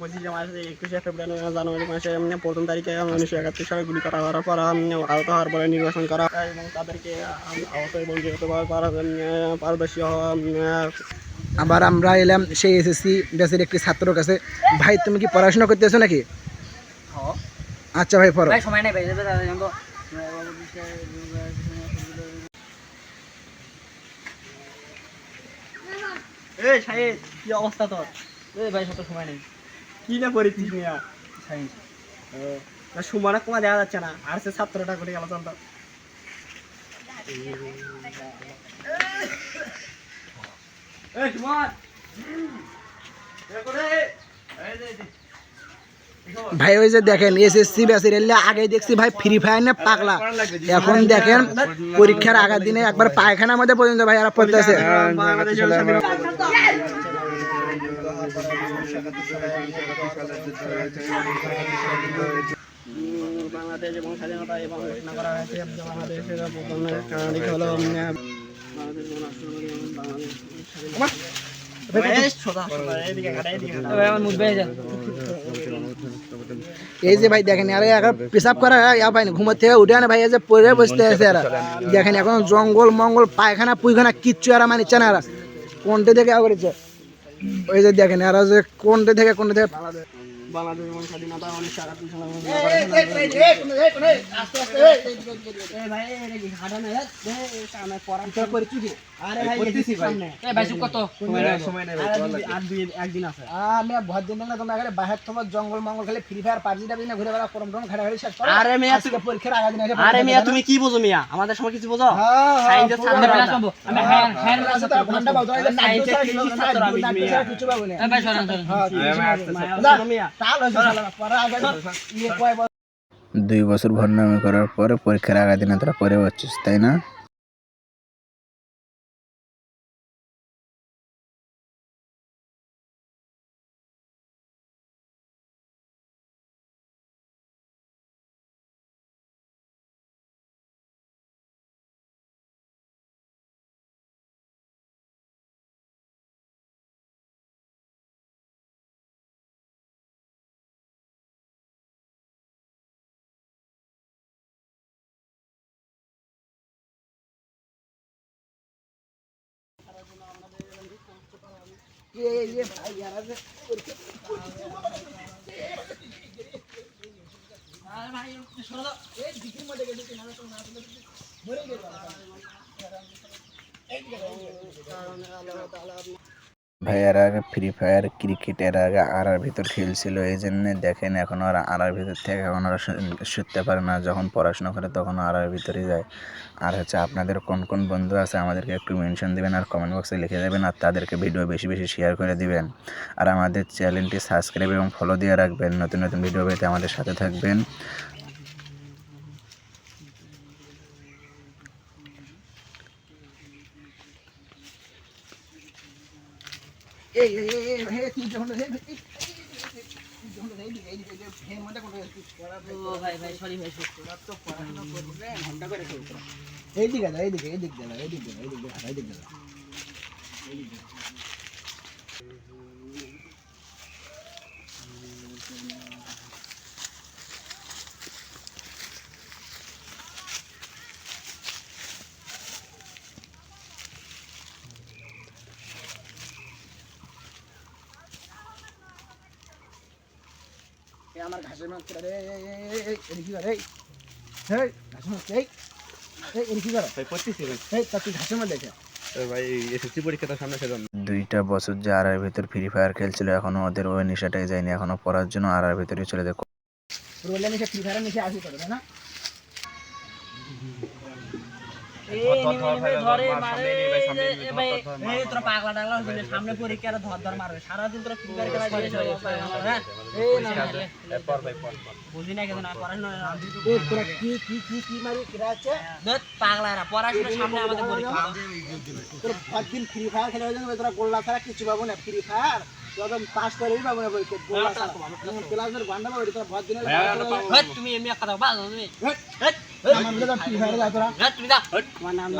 পঁচিশে মাসে একুশে ফেব্রুয়ারি জানুয়ারি মাসে প্রথম তারিখে উনিশশো একাত্তর সালে গুলি করা হওয়ার পর আহত হওয়ার পরে নির্বাচন করা হয় এবং তাদেরকে আহত এবং পারদর্শী হওয়া আবার আমরা এলাম সেই এসএসসি ব্যাচের একটি ছাত্রর কাছে। ভাই তুমি কি পড়াশোনা করতেছো নাকি? আচ্ছা ভাই পড়ো। সময় নেই ভাই এই সাহেব কি অবস্থা তোর? এই ভাই সত সময় নেই। কি না করেছিস মিয়া সাইন্স সুমানা কমা দেখা যাচ্ছে না। আর সে ছাত্রটা করে গেল চল এই সুমন ভাই ওই যে দেখেন এসএসসি ব্যাচের এলে আগে দেখছি ভাই ফ্রি ফায়ার না পাগলা? এখন দেখেন পরীক্ষার আগের দিনে একবার পায়খানার মধ্যে পর্যন্ত ভাই এরা পড়তেছে। স্বাধীনতা এই যা ভাই দেখেন, আরে এখন পেশাব করা ইয়া ঘুমোর থেকে উঠে আনে ভাই, এই যে পরে বসতে আছে এরা। দেখেন এখন জঙ্গল, মঙ্গল, পায়খানা, পুইখানা, কিচ্ছু এরা মানিচ্ছে না এরা। কোনটে ইয়া করেছে? ওই যে দেখেন এরা যে কোনটা থেকে কোনটা থেকে বাংলাদেশ এবং স্বাধীনতা বাহির তোমার জঙ্গল মঙ্গল খালি ফ্রি ফায়ার পাবজি টাবজি না ঘুরে বেড়া করম টম ঘাটা শেষ করো আরে মিয়া, আজকে পরীক্ষার আগের দিন আরে তুমি কি বোঝো মিয়া আমাদের সময় কিছু বোঝো? হ্যাঁ, হ্যাঁ, সাইন্সের ক্লাস আমি হ্যাঁ হ্যাঁ ক্লাস তো ঘণ্টা কিছু- না। ভাই সরেন সরেন হ্যাঁ। মায়া দুই বছর ভণ্ডামি করার পরে পরীক্ষার আগের দিনে তারা পরে হচ্ছিস তাই না? ये ये भाई यार भाई छोड़ा ए डिग्री मध्ये गेले की मला तो ना मरे गेला एक गेला আগে ফ্রি ফায়ার ক্রিকেট এর আগে আড়ার ভিতর খেলছিল এই জন্য দেখেন এখন ওরা আড়ার ভিতর থেকে এখন ওরা শুতে পারে না, যখন পড়াশোনা করে তখন আড়ার ভিতরে যায়। আর হচ্ছে আপনাদের কোন কোন বন্ধু আছে আমাদেরকে একটু মেনশন দেবেন আর কমেন্ট বক্সে লিখে দেবেন আর তাদেরকে ভিডিও বেশি বেশি শেয়ার করে দিবেন। আর আমাদের চ্যানেলটি সাবস্ক্রাইব এবং ফলো দিয়ে রাখবেন, নতুন নতুন ভিডিও পেতে আমাদের সাথে থাকবেন। এই এই এই এইদিক এই এইদিক দাদা এই এই এইদিক এই এইদিক এই দিকে এই দিকে এই মনটা কোন ও ভাই ভাই সরি ভাই তো পড়াশোনা করবে ঘণ্টা করে খেলতে এই দিকে দাও এই দিকে এই দিক দাও এই দিক দাও এই দিক দাও এই দিক দাও এই আমার মাছ রে কি করে এই। মাছ এই। কি করে ভাই পড়তেছি ভাই। এই তুই মাছ দেখে। দুইটা বছর যে আড়ার ভিতর ফ্রি ফায়ার খেলছিল এখনও ওদের ওই নেশাটাই যায়নি এখনও পড়ার জন্য আড়ার ভিতরে চলে যায়। নিচে ফ্রি ফায়ার নিচে আসি করে না? সামনে পরীক্ষার ধর ধর মারবে সারা দিন তোরা ফ্রি ফায়ার খেলা দিছিস হ্যাঁ এই না এরপর ভাই পর পর বুঝি না কেন না পড়াশোনা এই তোরা কি কি কি কি মারি কিরা আছে ধর পাগলা এরা পড়াশোনার সামনে আমাদের পরীক্ষা তোর একদিন ফ্রি ফায়ার খেলে যাবে তোরা গোল্লা ছাড়া কিছু পাবো না ফ্রি ফায়ার পাস করেই পাবো না পরীক্ষা গোল্লা ছাড়া ক্লাসের গান্ডা পাবো তোরা ভর দিনে তুমি এমনি কথা বাল তুমি আমার নাম